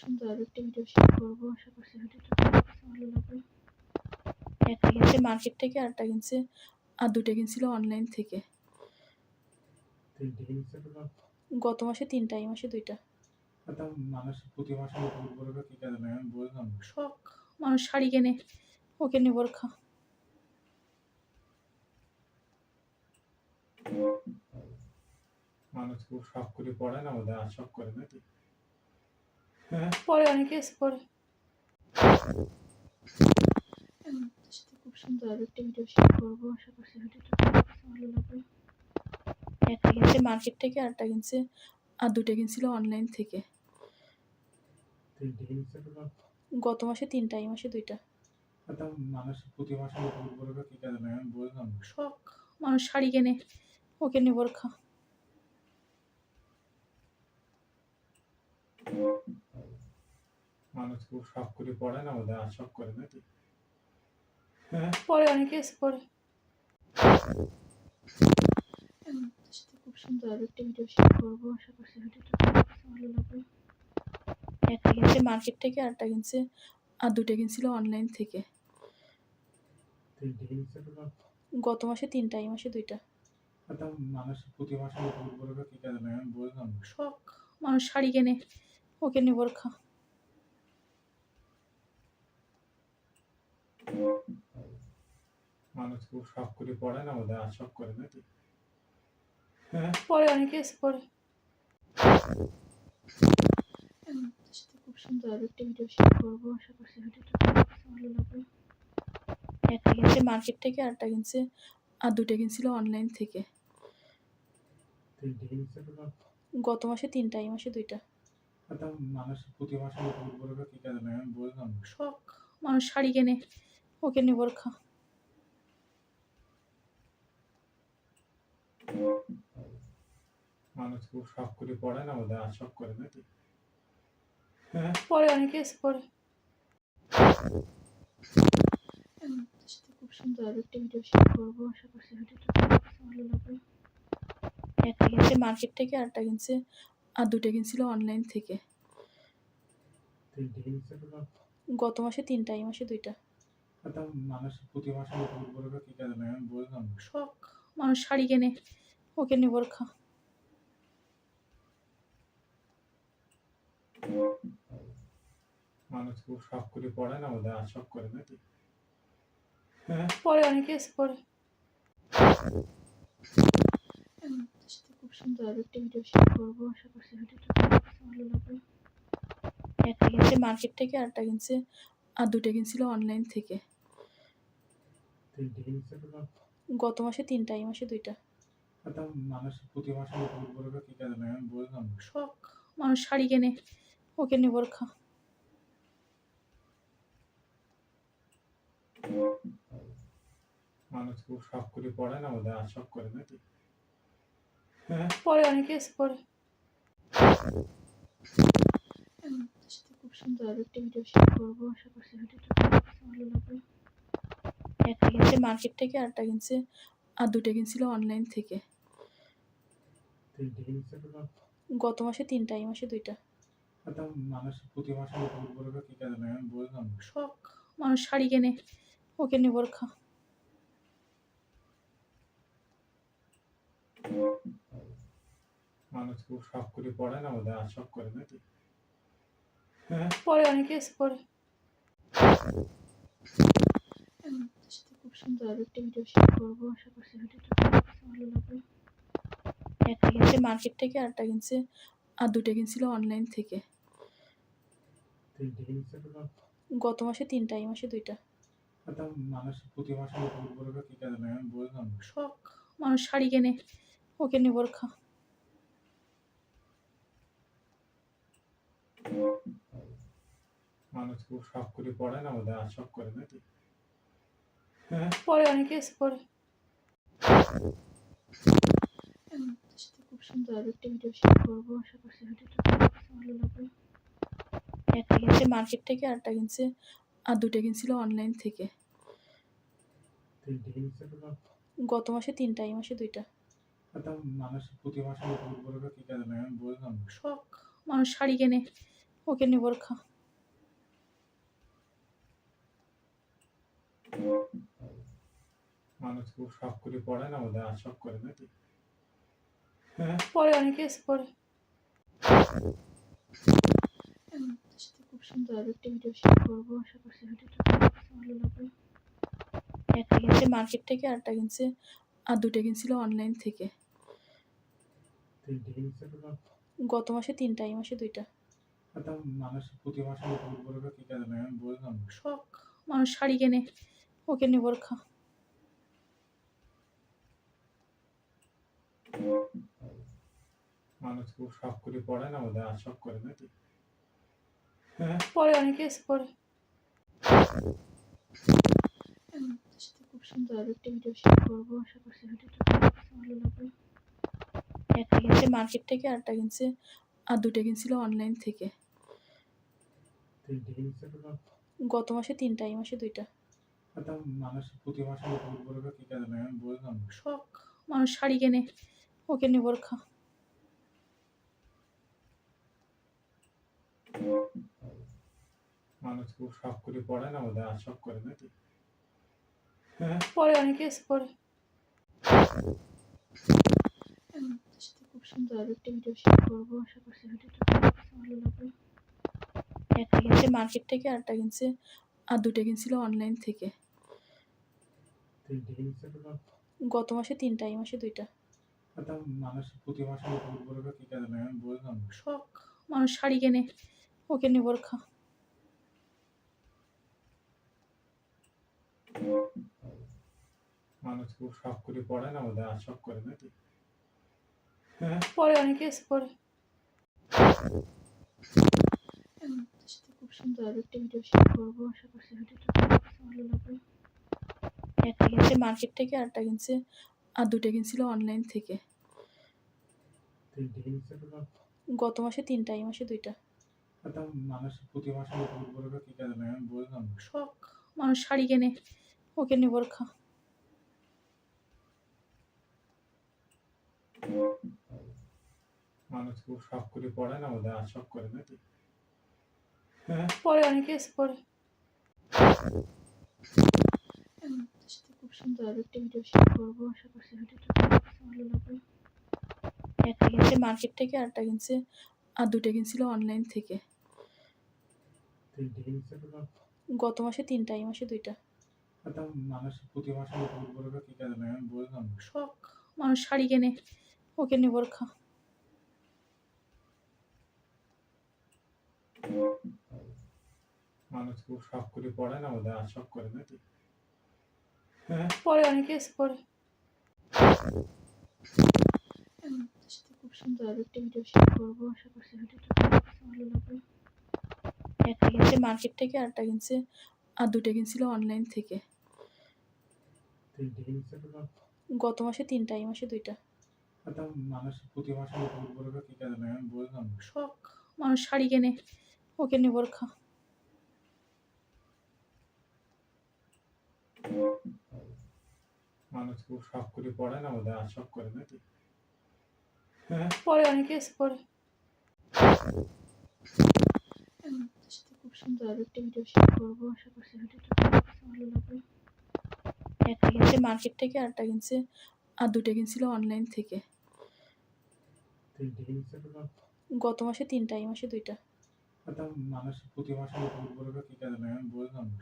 সুন্দর আরও একটা ভিডিও শেয়ার করব। আশা করছি ভিডিওটা ভালো লাগবে। একটা কিনছে মার্কেট থেকে আরেকটা কিনছে আর দুটো কিনছিল অনলাইন থেকে। গত মাসে তিনটা এই মাসে দুইটা। শখ মানুষ শাড়ি কেনে ওকে নিয়ে বোরখা। মানুষ খুব শখ করে পড়ে না ওদের আর শখ করে নাকি? পরে অনেকে এসে পরে। খুব সুন্দর আরও একটা ভিডিও শেয়ার করব। আশা করছি ভিডিওটা ভালো লাগবে একটা কিনছে মার্কেট থেকে আরেকটা কিনছে আর দুটো কিনছিল অনলাইন থেকে। গত মাসে তিনটা এই মাসে দুইটা। মানুষ প্রতি মাসে। শখ মানুষ শাড়ি কেনে ওকে নিয়ে বোরখা। মানুষ খুব শখ করে পড়ে না ওদের আর শখ করে নাকি হ্যাঁ। পরে অনেকে এসে সাথে খুব সুন্দর আরও একটা ভিডিও শেয়ার করব। আশা করছি ভিডিওটা ভালো লাগবে। একটা কিনছে মার্কেট থেকে আরেকটা কিনছে আর দুটো কিনছিল অনলাইন থেকে। গত মাসে তিনটা এই মাসে দুইটা। মানুষ প্রতি মাসে। শখ মানুষ শাড়ি কেনে ওকে নিয়ে বোরখা। মানুষ খুব শখ করে পড়ে না ওদের আর শখ করে নাকি হ্যাঁ। পরে অনেকে এসে সাথে খুব সুন্দর আরও একটা ভিডিও শেয়ার করব। আশা করছি ভিডিওটা ভালো লাগবে একটা কিনছে মার্কেট থেকে আরেকটা কিনছে আর দুটো কিনছিল অনলাইন থেকে। গত মাসে তিনটা এই মাসে দুইটা। মানুষ প্রতি মাসে। শখ মানুষ শাড়ি কেনে। ওকে নিয়ে বোরখা মানুষ খুব শখ করে পড়ে না ওদের আর শখ করে নাকি? হ্যাঁ। পরে অনেকে এসে সাথে খুব সুন্দর আরও একটা ভিডিও শেয়ার করব। আশা করছি ভিডিওটা ভালো লাগবে একটা কিনছে মার্কেট থেকে আরেকটা কিনছে আর দুটো কিনছিল অনলাইন থেকে। গত মাসে তিনটা এই মাসে দুইটা। এটা প্রতি মাসে কি কাজে লাগে আমি বুঝলাম শখ মানুষ শাড়ি কেনে ওকে নিয়ে বোরখা। মানুষ খুব শখ করে পড়ে না ওদের আর শখ করে নাকি? হ্যাঁ? পরে অনেকে এসে পরে খুব সুন্দর আরও একটা ভিডিও শেয়ার করব। আশা করছি ভিডিওটা ভালো লাগবে। একটা কিনছে মার্কেট থেকে আরেকটা কিনছে আর দুটো কিনছিল অনলাইন থেকে। গত মাসে তিনটা এই মাসে দুইটা। না। শখ মানুষ শাড়ি কেনে ওকে নিয়ে বোরখা। মানুষ খুব শখ করে পড়ে না ওদের আর শখ করে নাকি? হ্যাঁ? পরে অনেকে এসে খুব সুন্দর আরও একটা ভিডিও শেয়ার করব। আশা করছি ভিডিওটা ভালো লাগবে একটা কিনছে মার্কেট থেকে আরেকটা কিনছে আর দুটো কিনছিল অনলাইন থেকে। গত মাসে তিনটা এই মাসে দুইটা। শখ মানুষ শাড়ি কেনে ওকে নিয়ে বোরখা। মানুষ খুব শখ করে পড়ে না ওদের আর শখ করে নাকি? পরে অনেকে এসে পরে। খুব সুন্দর আরও একটা ভিডিও শেয়ার করব। আশা করছি ভিডিওটা ভালো লাগবে। একটা কিনছে মার্কেট থেকে আরেকটা কিনছে আর দুটো কিনছিল অনলাইন থেকে। গত মাসে তিনটা এই মাসে দুইটা। শখ মানুষ শাড়ি কেনে ওকে নিয়ে বোরখা। মানুষ খুব শখ করে পড়ে না ওদের আর শখ করে নাকি হ্যাঁ। পরে অনেকে এসে আপনাদের সাথে খুব সুন্দর আরও একটা ভিডিও শেয়ার করব। আশা করছি ভিডিওটা ভালো লাগবে একটা কিনছে মার্কেট থেকে আরেকটা কিনছে আর দুটো কিনছিল অনলাইন থেকে। গত মাসে তিনটা এই মাসে দুইটা। মানুষ প্রতি মাসে। শখ মানুষ শাড়ি কেনে ওকে নিয়ে বোরখা মানুষ খুব শখ করে পড়ে না ওদের আর শখ করে নাকি হ্যাঁ? পরে অনেকে এসে পড়ে। খুব সুন্দর আরও একটা ভিডিও শেয়ার করব। আশা করছি ভিডিওটা ভালো লাগবে। একটা কিনছে মার্কেট থেকে আর একটা কিনছে আর দুটো কিনছিল অনলাইন থেকে। গত মাসে তিনটা এই মাসে দুইটা। মানুষ প্রতি মাসে। শখ মানুষ শাড়ি কেনে। ওকে নিয়ে বোরখা মানুষ খুব শখ করে পড়ে না ওদের আর শখ করে নাকি? হ্যাঁ? পরে অনেকে এসে পড়ে। খুব সুন্দর আরও একটা ভিডিও শেয়ার করব। আশা করছি ভিডিওটা ভালো লাগবে একটা কিনছে মার্কেট থেকে আর একটা কিনছে আর দুটো কিনছিল অনলাইন থেকে। গত মাসে তিনটা এই মাসে দুইটা। শখ মানুষ শাড়ি কেনে ওকে বোরখা। মানুষ খুব শখ করে পড়ে না ওদের আর শখ করে নাকি? হ্যাঁ। পরে অনেকে এসে সাথে খুব সুন্দর আরও একটা ভিডিও শেয়ার করব আশা করছি ভিডিওটা ভালো লাগবে। একটা কিনছে মার্কেট থেকে আর একটা কিনছে আর দুটো কিনছিল অনলাইন থেকে। গত মাসে তিনটা এই মাসে দুইটা। মানুষ প্রতি মাসে কি কাজে লাগে আমি বুঝলাম শখ মানুষ শাড়ি কেনে ওকে বোরখা। মানুষ খুব শখ করে পড়ে না ওদের আর শখ করে নাকি? হ্যাঁ? পরে অনেকে এসে পড়ে। খুব সুন্দর আরও একটা ভিডিও শেয়ার করব। আশা করছি ভিডিওটা ভালো লাগবে একটা কিনছে মার্কেট থেকে আর একটা কিনছে আর দুটো কিনছিল অনলাইন থেকে। গত মাসে তিনটা এই মাসে দুইটা। শখ মানুষ শাড়ি কেনে ওকে নিয়ে বোরখা। মানুষ খুব শখ করে পড়ে না ওদের আর শখ করে নাকি? হ্যাঁ? পরে অনেকে এসে পড়ে। আপনাদের সাথে খুব সুন্দর আরও একটা ভিডিও শেয়ার করব। আশা করছি ভিডিওটা ভালো লাগবে। একটা কিনছে মার্কেট থেকে আর একটা কিনছে আর দুটো কিনছিল অনলাইন থেকে। গত মাসে তিনটা এই মাসে দুইটা। শখ মানুষ শাড়ি কেনে ওকে নিয়ে বোরখা। মানুষ খুব শখ করে পড়ে না ওদের আর শখ করে নাকি? পরে অনেকে এসে সাথে খুব সুন্দর আরও একটা ভিডিও শেয়ার করব। আশা করছি ভিডিওটা ভালো লাগবে একটা কিনছে মার্কেট থেকে আর একটা কিনছে আর দুটো কিনছিল অনলাইন থেকে। গত মাসে তিনটা এই মাসে দুইটা। শখ মানুষ শাড়ি কেনে ওকে নিয়ে বোরখা। মানুষ খুব শখ করে পড়ে না ওদের আর শখ করে নাকি হ্যাঁ? পরে অনেকে এসে পড়ে। খুব সুন্দর আরও একটা ভিডিও শেয়ার করব। আশা করছি ভিডিওটা ভালো লাগবে। একটা কিনছে মার্কেট থেকে আর একটা কিনছে আর দুটো কিনছিল অনলাইন থেকে। গত মাসে তিনটা এই মাসে দুইটা। মানুষ প্রতি মাসে।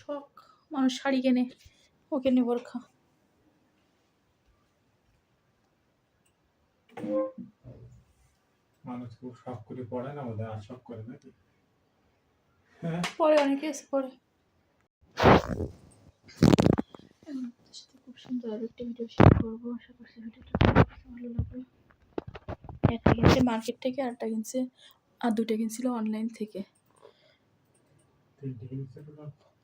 শখ মানুষ শাড়ি কেনে ওকে নিয়ে বোরখা। মানুষ খুব শখ করে পড়ে না ওদের আর শখ করে নাকি হ্যাঁ। পরে অনেকে এসে পড়ে। খুব সুন্দর আরও একটা ভিডিও শেয়ার করব। আশা করছি ভিডিওটা ভালো লাগবে একটা কিনছে মার্কেট থেকে আর একটা কিনছে আর দুটো কিনছিল অনলাইন থেকে।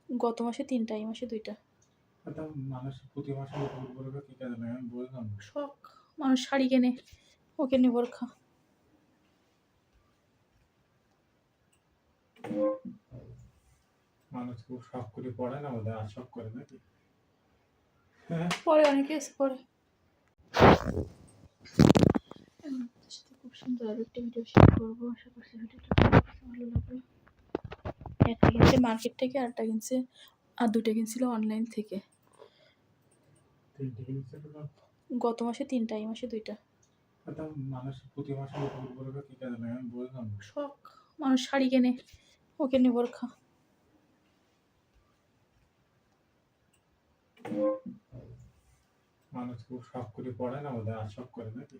গত মাসে তিনটা এই মাসে দুইটা। মানুষ প্রতি মাসে। শখ। মানুষ শাড়ি কেনে ওকে নিয়ে বোরখা। মানুষ খুব শখ করে পড়ে না আর শখ করে নাকি? হ্যাঁ। পরে অনেকে এসে পড়ে। খুব সুন্দর আরও একটা ভিডিও শেয়ার করব। আশা করছি ভিডিওটা ভালো লাগবে একটা কিনছে মার্কেট থেকে আর একটা কিনছে আর দুটো কিনছিল অনলাইন থেকে। না গত মাসে তিনটা এই মাসে দুইটা। মানুষ প্রতি মাসে কি কাজে লাগে আমি বুঝলাম শখ মানুষ শাড়ি কেনে ওকে নিয়ে বোরখা। মানুষ খুব শখ করে পড়ে না আর শখ করে নাকি?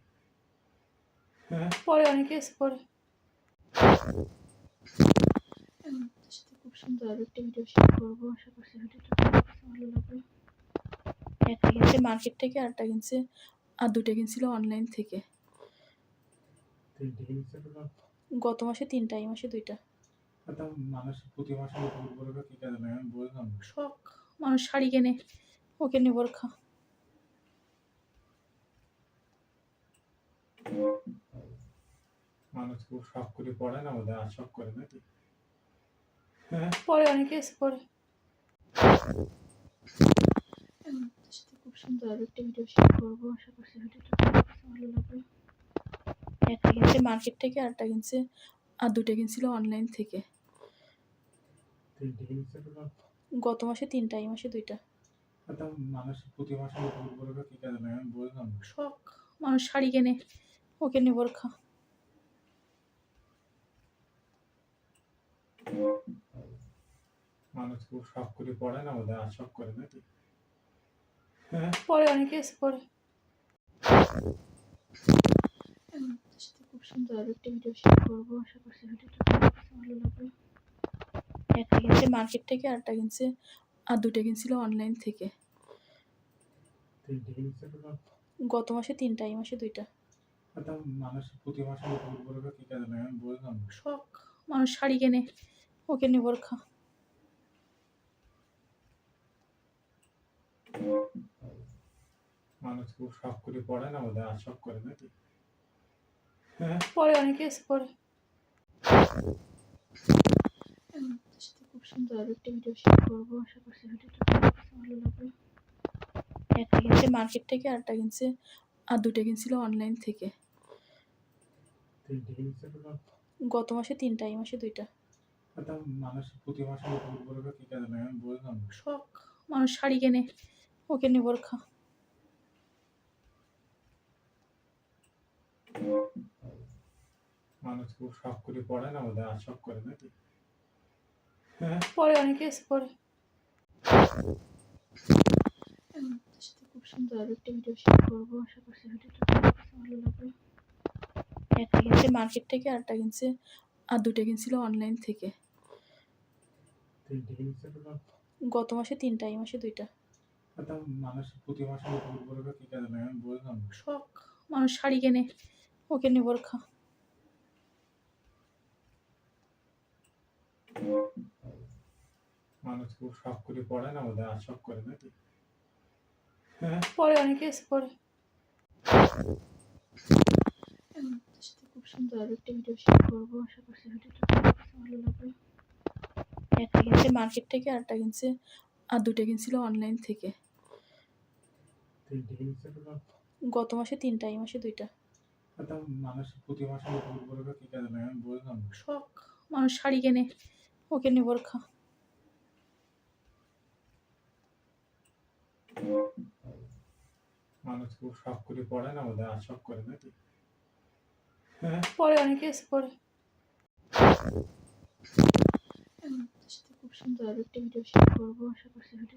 হ্যাঁ। পরে অনেকে এসে পরে খুব সুন্দর আরও একটা ভিডিও শেয়ার করব। আশা করছি ভিডিওটা ভালো লাগবে একটা কিনছে মার্কেট থেকে আর একটা কিনছে আর দুটো কিনছিল অনলাইন থেকে। গত মাসে তিনটা এই মাসে দুইটা। শখ মানুষ শাড়ি কেনে ওকে নিয়ে বোরখা। মানুষ খুব শখ করে পড়ে না ওদের আর শখ করে নাকি? হ্যাঁ। পরে অনেকে এসে সাথে খুব সুন্দর আরও একটা ভিডিও শেয়ার করব। আশা করছি ভিডিওটা ভালো লাগবে একটা কিনছে মার্কেট থেকে আর একটা কিনছে আর দুটো কিনছিল অনলাইন থেকে। গত মাসে তিনটা এই মাসে দুইটা। শখ মানুষ শাড়ি কেনে ওকে নিয়ে বোরখা। মানুষ খুব শখ করে পড়ে না ওদের আর শখ করে নাকি? পরে অনেকে এসে পরে। খুব সুন্দর আরও একটা ভিডিও শেয়ার করব। আশা করছি ভিডিওটা ভালো লাগবে একটা কিনছে মার্কেট থেকে আর একটা কিনছে আর দুটো কিনছিল অনলাইন থেকে। গত মাসে তিনটা এই মাসে দুইটা। শখ মানুষ শাড়ি কেনে ওকে নিয়ে বোরখা। মানুষ খুব শখ করে পড়ে না ওদের আর শখ করে নাকি হ্যাঁ। পরে অনেকে এসে সাথে খুব সুন্দর আরও একটা ভিডিও শেয়ার করব আশা করছি ভিডিওটা ভালো লাগবে। একটা কিনছে মার্কেট থেকে আর একটা কিনছে আর দুটো কিনছিল অনলাইন থেকে। গত মাসে তিনটা এই মাসে দুইটা। মানুষ প্রতি মাসে। শখ মানুষ শাড়ি কেনে। ওকে নিয়ে বোরখা। মানুষ খুব শখ করে পড়ে না ওদের আর শখ করে নাকি হ্যাঁ। পরে অনেকে এসে সাথে খুব সুন্দর আরও একটা ভিডিও শেয়ার করব। আশা করছি ভিডিওটা ভালো লাগবে একটা কিনছে মার্কেট থেকে আর একটা কিনছে আর দুটো কিনছিল অনলাইন থেকে। গত মাসে তিনটা এই মাসে দুইটা। মানুষ প্রতি মাসে নতুন কি কাজে লাগে আমি বুঝলাম শখ মানুষ শাড়ি কেনে ওকে নিয়ে বোরখা। মানুষ খুব শখ করে পড়ে না ওদের আর শখ করে নাকি হ্যাঁ? পরে অনেকে এসে পরে আপনাদের খুব সুন্দর আরও একটা ভিডিও শেয়ার করব আশা করছি ভিডিওটা ভালো লাগবে একটা কিনছে মার্কেট থেকে আর একটা কিনছে আর দুটো কিনছিল অনলাইন থেকে। না গত মাসে তিনটা এই মাসে দুইটা। মানুষ। শখ শাড়ি কেনে ওকে নিয়ে বোরখা। মানুষ খুব শখ করে পড়ে না ওদের আর শখ করে নাকি? হ্যাঁ? পরে অনেকে এসে পরে খুব সুন্দর আরও একটা ভিডিও শেয়ার করব আশা করছি ভিডিও